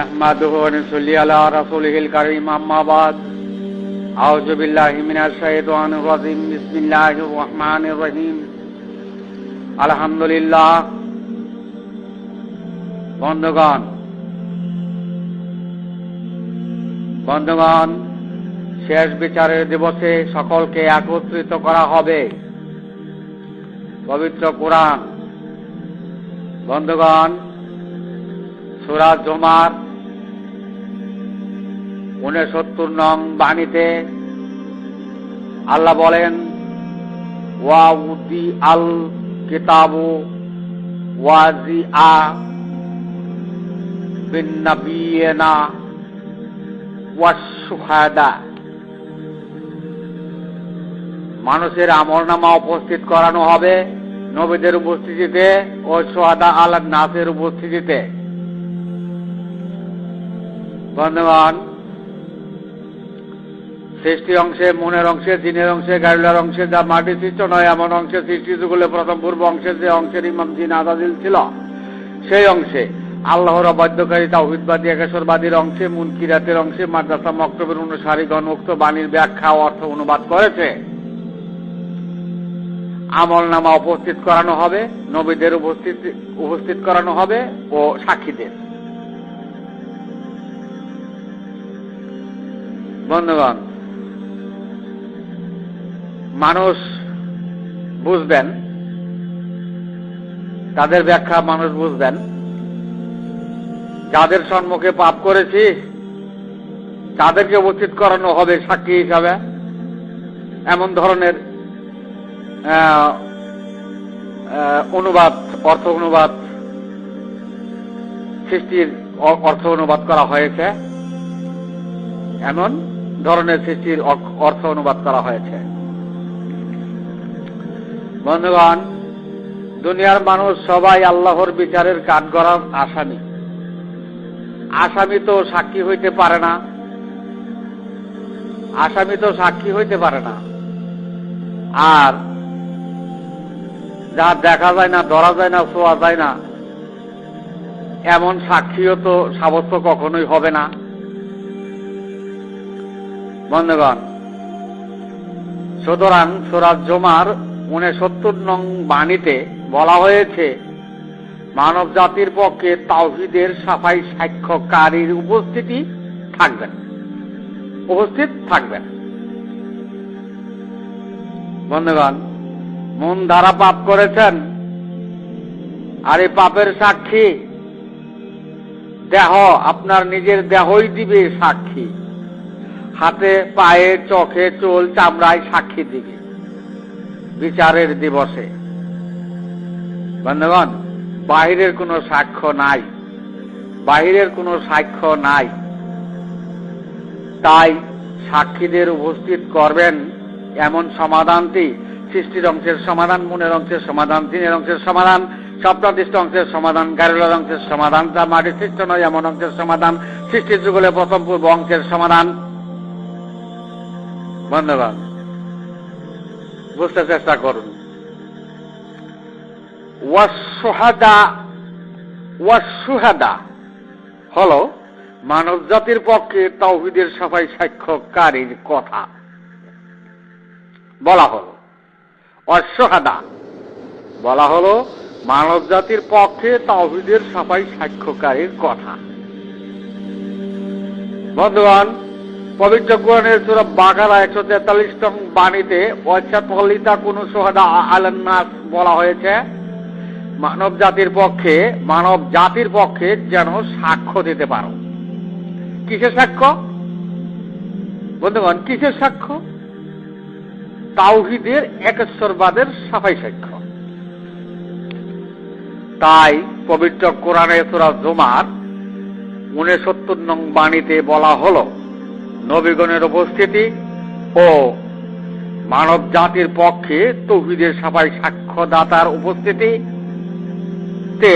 نحمده ونصلي على رسوله الكريم أما بعد أعوذ بالله من الشيطان الرجيم بسم الله الرحمن الرحيم الحمد لله বন্ধুগণ বন্ধুগণ শেষ বিচারের দিবসে সকলকে একত্রিত করা হবে পবিত্র কোরআন বন্ধুগণ সুরাজ জমার উনসত্তর নং বাণীতে আল্লাহ বলেন ওয়া উদ্দি আল কিতাবু ওয়াজি আ বিন্নাবিয়েনা ওয়াসুহাদা মানুষের আমরনামা উপস্থিত করানো হবে নবীদের উপস্থিতিতে ও সোহাদা আল নাসের উপস্থিতিতে। বন্ধুগণ সৃষ্টি অংশে, মনের অংশে, দিনের অংশে, গাড়িলার অংশে, যা মাটি সৃষ্ট নয়, এমন অংশে সৃষ্টি যুগলে প্রথম পূর্ব অংশে যে অংশের ইমাম জিন আদাদিল ছিল, সেই অংশে। আল্লাহর অবাধ্যকারী তাহিদবাদী একেশ্বরবাদীর অংশে, মুনকিরাতের অংশে, মাদ্রাসা মক্তবের অনুসারীগণ উক্ত বাণীর ব্যাখ্যা অর্থ অনুবাদ করেছে। আমল নামা উপস্থিত করানো হবে, নবীদের উপস্থিত উপস্থিত করানো হবে ও সাক্ষীদের। বন্ধুগণ, মানুষ বুঝবেন, তাদের ব্যাখ্যা মানুষ বুঝবেন। যাদের সম্মুখে পাপ করেছি, তাদেরকে উপস্থিত করানো হবে সাক্ষী হিসাবে। এমন ধরনের অনুবাদ, অর্থ অনুবাদ সৃষ্টির অর্থ অনুবাদ করা হয়েছে। এমন ধরনের সৃষ্টির অর্থ অনুবাদ করা হয়েছে। বন্ধুগণ, দুনিয়ার মানুষ সবাই আল্লাহর বিচারের কাঠগড়ার আসামি। আসামি তো সাক্ষী হইতে পারে না। আসামি তো সাক্ষী হইতে পারে না। আর যা দেখা যায় না, ধরা যায় না, শোয়া যায় না, এমন সাক্ষীও তো সাব্যস্ত কখনোই হবে না। বন্ধুগণ, সুতরাং সুরাজ জমার উনসত্তর নং বাণীতে বলা হয়েছে মানব জাতির পক্ষে তাওহিদের সাফাই সাক্ষ্যকারীর উপস্থিতি থাকবেন উপস্থিত থাকবেন বন্ধুগণ, মন দ্বারা পাপ করেছেন, আর এই পাপের সাক্ষী, দেহ আপনার নিজের দেহই দিবে সাক্ষী। হাতে, পায়ে, চোখে, চোল, চামড়ায় সাক্ষী দিবে। বিচারের দিবসে। বন্ধুগণ, বাহিরের কোনো সাক্ষ্য নাই। বাহিরের কোনো সাক্ষ্য নাই। তাই সাক্ষীদের উপস্থিত করবেন এমন সমাধানটি সৃষ্টির অংশের সমাধান, মনের অংশের সমাধান, দিনের অংশের সমাধান, স্বপ্নাদিষ্ট অংশের সমাধান গাড়িলার অংশের সমাধান যা মাটির সৃষ্ট নয়, এমন অংশের সমাধান, সৃষ্টির যুগলে প্রথম পূর্ব অংশের সমাধান। বন্ধুগণ বুঝতে চেষ্টা করুন। ওয়াসুহাদা ওয়াসুহাদা হল মানব জাতির পক্ষে তাওহিদের সাফাই সাক্ষ্যকারীর কথা। বলা হল অশ্বহাদা বলা হলো মানব জাতির পক্ষে তাওহিদের সাফাই সাক্ষ্যকারীর কথা। বন্ধুগণ পবিত্র কোরআনের সুরা বাগারা একশো তেতাল্লিশ নং বাণীতে অচ্ছাতলিতা কোন সোহাদা আলান্নাস বলা হয়েছে। মানব জাতির পক্ষে, মানব জাতির পক্ষে যেন সাক্ষ্য দিতে পারো। কিসের সাক্ষ্য? বন্ধুগণ, কিসের সাক্ষ্য? তাওহিদের একেশ্বরবাদের সাফাই সাক্ষ্য। তাই পবিত্র কোরআনে সুরা জোমার উনসত্তর নং বাণীতে বলা হলো নবীগণের উপস্থিতি ও মানব জাতির পক্ষে তৌহিদের সাফাই সাক্ষ্যদাতার উপস্থিতি তে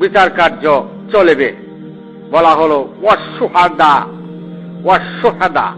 বিচার কার্য চলবে। বলা হলো অশ্বহাদা অশ্বহাদা।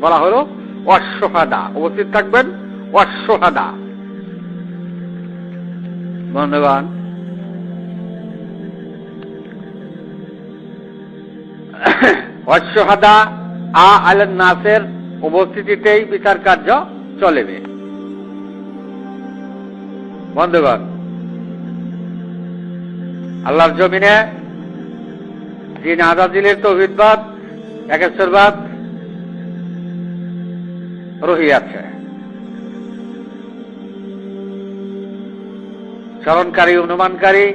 বলা হলো অশ্বহাদা। উপস্থিত থাকবেন অশ্বহাদা। বন্ধুগণ অশ্বহাদা আ আলেন নাসের উপস্থিতিতেই বিচার কার্য চলেবে। বন্ধুগণ, আল্লাহর জমিনে জিন আজাদিলের তৌহিদবাদ একেশ্বরবাদ রহিয়াছে স্মরণকারী, অনুমানকারী,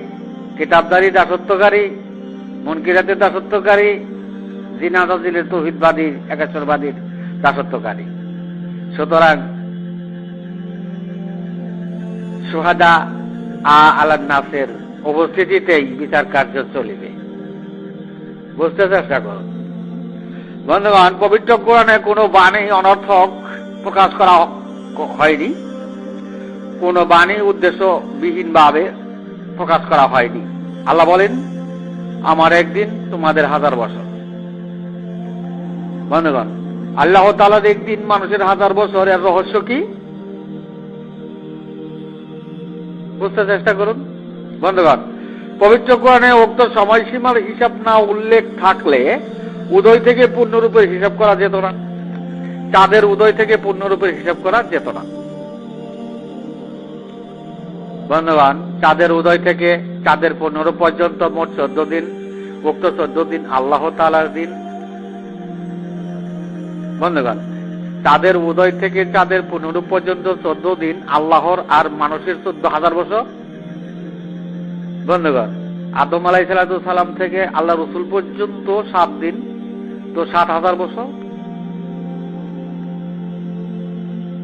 কিতাবদারি, দাসত্বকারী মনকিরাতের দাসত্বকারী জিন আজাদিলের তৌহিদবাদী একেশ্বরবাদীর দাসত্বকারী। সুতরাং সুহাদা আ আলান নাসের উপস্থিতিতেই বিচার কার্য চলিবে। বুঝতে চেষ্টা করুন বন্ধুগণ, পবিত্র কোরআনে কোনো বাণী অনর্থক প্রকাশ করা হয়নি। কোনো বাণী উদ্দেশ্যবিহীনভাবে প্রকাশ করা হয়নি। আল্লাহ বলেন, আমার একদিন তোমাদের হাজার বছর। বন্ধুগণ, আল্লাহ তালার একদিন মানুষের হাজার বছর এর রহস্য কি? বুঝতে চেষ্টা করুন। বন্ধুগণ, পবিত্র কোরআনে উক্ত সময়সীমার হিসাব না উল্লেখ থাকলে উদয় থেকে পূর্ণরূপে হিসাব করা যেত না। চাঁদের উদয় থেকে পূর্ণরূপে হিসাব করা যেত না। বন্ধুগণ, চাঁদের উদয় থেকে চাঁদের পূর্ণরূপ পর্যন্ত মোট চোদ্দ দিন, উক্ত চোদ্দ দিন আল্লাহ তালার দিন। বন্ধুগণ চাঁদের উদয় থেকে চাঁদের পূর্ণরূপ পর্যন্ত চোদ্দ দিন আল্লাহর আর মানুষের চোদ্দ হাজার বছর? বন্ধুগণ, আদম আলাই সালাম থেকে আল্লাহ রসুল পর্যন্ত সাত দিন, তো সাত হাজার বছর?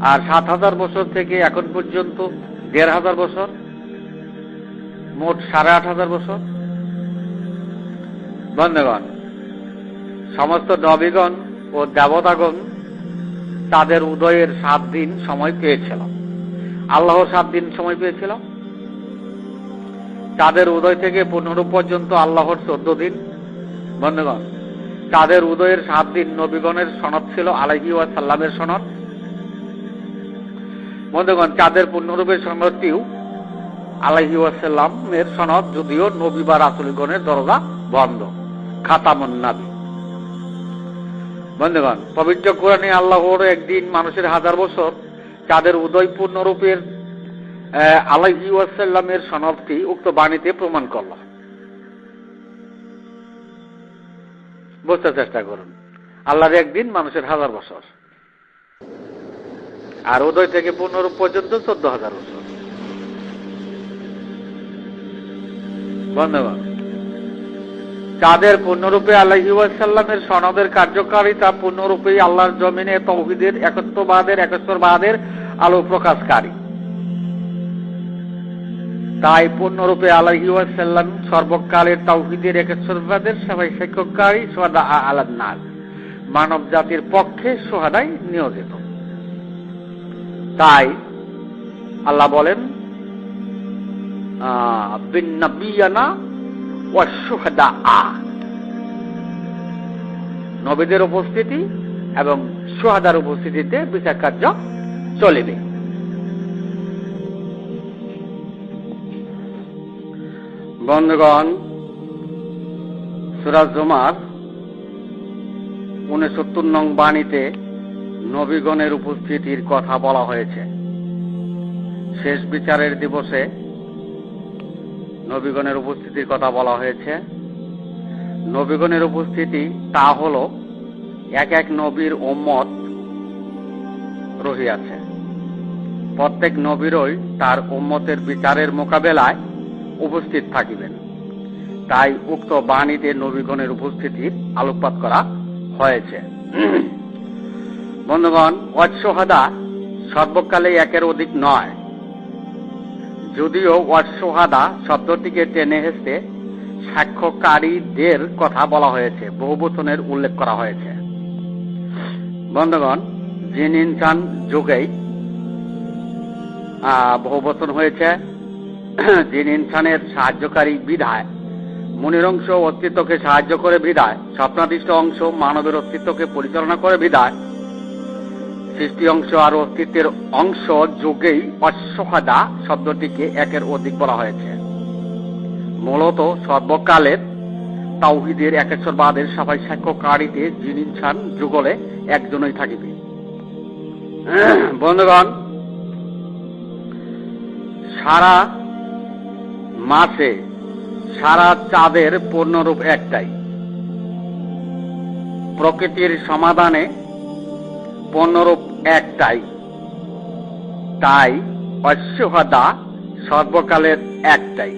আর সাত হাজার বছর থেকে এখন পর্যন্ত দেড় হাজার বছর? মোট সাড়ে আট হাজার বছর? বন্ধুগণ, সমস্ত নবীগণ ও দেবতাগণ তাদের উদয়ের সাত দিন সময় পেয়েছিল। আল্লাহ সাত দিন সময় পেয়েছিল। তাদের উদয় থেকে পনেরো পর্যন্ত আল্লাহর চোদ্দ দিন। বন্ধুগণ, তাদের উদয়ের সাত দিন নবীগণের সনদ ছিল আলাহি সাল্লামের সনদ। বন্ধুগণ চাঁদের পূর্ণরূপের সনদটিও আলাহি ওয়াসাল্লামের সনদ, যদিও নবী বা রাসুলগণের দরজা বন্ধ। খাতামন নাবি। বন্ধুগণ, পবিত্র কোরআনে আল্লাহর একদিন মানুষের হাজার বছর চাঁদের উদয় পূর্ণরূপের আলাহি ওয়াসাল্লামের সনদটি উক্ত বাণীতে প্রমাণ করল। বুঝতে চেষ্টা করুন, আল্লাহর একদিন মানুষের হাজার বছর। আর উদয় থেকে পূর্ণরূপ পর্যন্ত চোদ্দ হাজার বছর। বন্ধুগণ চাঁদের পূর্ণরূপে আল্লাহিসাল্লামের সনদের কার্যকারিতা পূর্ণরূপে আল্লাহর জমিনে তৌহিদের, একত্ববাদের একশ্বরবাদের আলো প্রকাশকারী। তাই পূর্ণরূপে আল্লাহিসাল্লাম সর্বকালের তৌহিদের একশ্বরবাদের সবাই শিক্ষককারী, সোহাদা আলান্নাস মানব জাতির পক্ষে সোহাদাই নিয়োজিত। তাই আল্লাহ বলেন বিন্নাবিয়ানা আ নবীদের উপস্থিতি এবং সোহাদার উপস্থিতিতে বিচার কার্য চলিবে। বন্ধুগণ সুরাজ জমার উনসত্তর নং বাণীতে নবীগণের উপস্থিতির কথা বলা হয়েছে। শেষ বিচারের দিবসে নবীগণের উপস্থিতির কথা বলা হয়েছে। নবীগণের উপস্থিতি তা হল, এক এক নবীর ওম্মত রহিয়াছে। প্রত্যেক নবীরই তার ওম্মতের বিচারের মোকাবেলায় উপস্থিত থাকিবেন। তাই উক্ত বাণীতে নবীগণের উপস্থিতির আলোকপাত করা হয়েছে। বন্ধুগণ অশ্বহাদা সর্বকালে একের অধিক নয়। যদিও অশ্বহাদা শব্দটিকে টেনে হেসে সাক্ষ্যকারীদের কথা বলা হয়েছে, বহু বচনের উল্লেখ করা হয়েছে। বন্ধুগণ জিন ইনসান যুগেই বহু বচন হয়েছে। জিন ইনসানের সাহায্যকারী বিধায় মনির অংশ অস্তিত্বকে সাহায্য করে বিধায়, স্বপ্নাদিষ্ট অংশ মানবের অস্তিত্বকে পরিচালনা করে বিদায় সৃষ্টি অংশ আর অস্তিত্বের অংশ যোগেই অশ্বহাদা শব্দটিকে একের অধিক বলা হয়েছে। মূলত সর্বকালের তাওহিদের একেশ্বরবাদের সাফাই সাক্ষ্যকারীতে যিনি ছান যুগলে একজনই থাকিবে। বন্ধুগণ, সারা মাসে, সারা চাঁদের পূর্ণরূপ একটাই। প্রকৃতির সমাধানে পূর্ণরূপ একটাই। তাই অশ্বহদা সর্বকালের একটাই।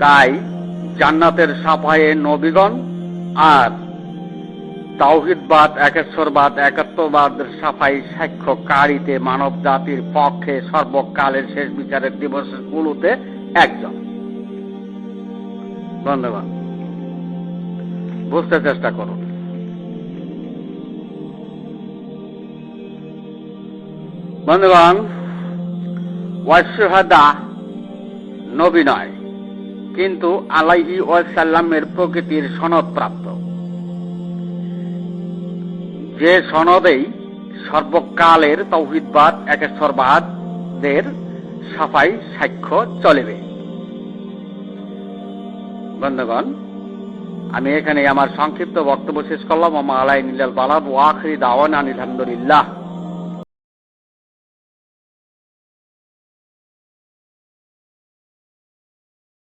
তাই জান্নাতের সাফায়ে নবীগণ আর তাওহিদবাদ, একেশ্বরবাদ একাত্মবাদ সাফাই সাক্ষ্যকারীতে মানব জাতির পক্ষে সর্বকালের শেষ বিচারের দিবসগুলোতে একজন। বন্ধুগণ বুঝতে চেষ্টা করুন। বন্ধুগণ ওয়াসহাদা নবী নয়, কিন্তু আলাইহি ওয়াসাল্লামের প্রকৃতির সনদ প্রাপ্ত যে সনদেই সর্বকালের তৌহিদবাদ একেশ্বরবাদের সাফাই, সাক্ষ্য চলিবে। বন্ধুগণ, আমি এখানে আমার সংক্ষিপ্ত বক্তব্য শেষ করলাম। আমা আলাই নীলাল বালাদ ওয়াখরি দাওয়ান আলহামদুলিল্লাহ